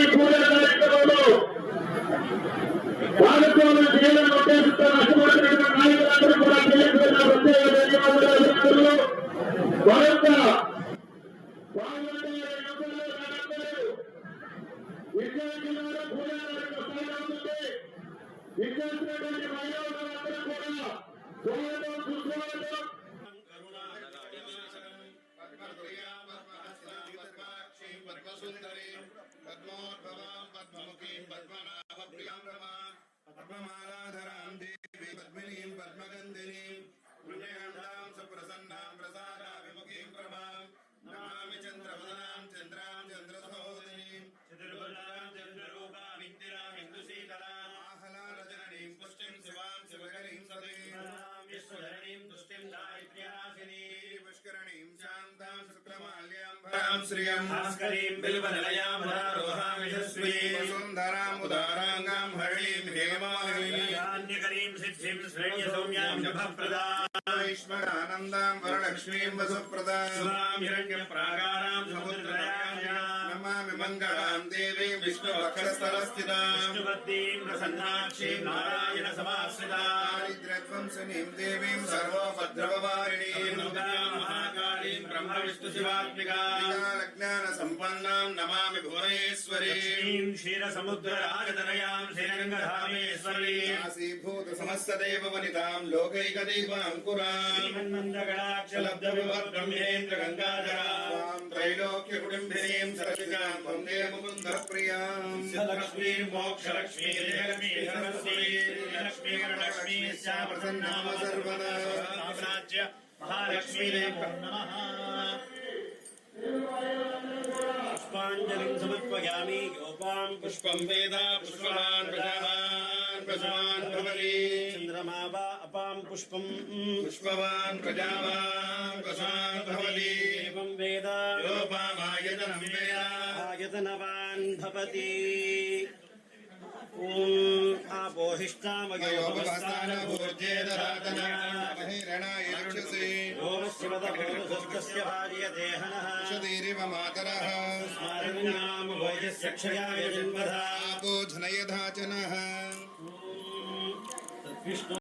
ఈ పూజ కార్యక్రమంలో వాళ్ళతో చేయాలని ఉద్దేశంతో నష్టపడుతున్న నాయకులందరూ కూడా తెలియజేసిన ప్రత్యేక ధన్యవాదాలు వారంత విద్యార్థులందరూ सुन्दराम् वरलक्ष्मी भास्करीम् बिल्वनिलयाम् मुरारोहाम् यशस्वीम् वसुन्धराम् उदाराङ्गाम् हरिणीम् हेममालिनीम् सिद्धिम् श्रेण्यसौम्याम् जभप्रदा ईश्वरानन्दाम् वरलक्ष्मीम् वसुप्रदाम्। బ్రహ్మ విష్ణు శివాత్మికాం జ్ఞాన సంపన్నాం నమామి భువనేశ్వరీం శ్రీం క్షీరసముద్రరాజతనయాం శ్రీరంగధామేశ్వరీం ఆసీభూత సమస్తదేవ వనితాం లోకైకదీపాంకురాం శ్రీమన్నందగళాక్షలబ్ధ బ్రహ్మేంద్ర గంగాధరాం త్రైలోక్య కుటుంబినీం సరసికాం వందే ముకుంద ప్రియాం లక్ష్మీం మోక్షలక్ష్మీ జయలక్ష్మీ సరస్వతీ లక్ష్మీ వరలక్ష్మీ ప్రసన్నామ సర్వదా మహాలక్ష్మీ నమః समर्पयामि गोपाम् पुष्पम् वेदा पुष्पमान् प्रजावान् प्रजावान् भवति। चन्द्रमा वा अपाम् पुष्पम्। पुष्पवान् प्रजावान् प्रजान् भवति। एवम् वेद। योपामायतनम् वेद। आयतनवान् भवति। ॐ आपोहिष्ठामयोपस्तानभूर्जेदरातनामहिरणाय रक्षसि। ॐ शिवदभो तस्य भार्य देहनः। शरीरिव मातरः स्मारणाम वयस्य क्षयाय जन्मधा आपोधनयधा जनः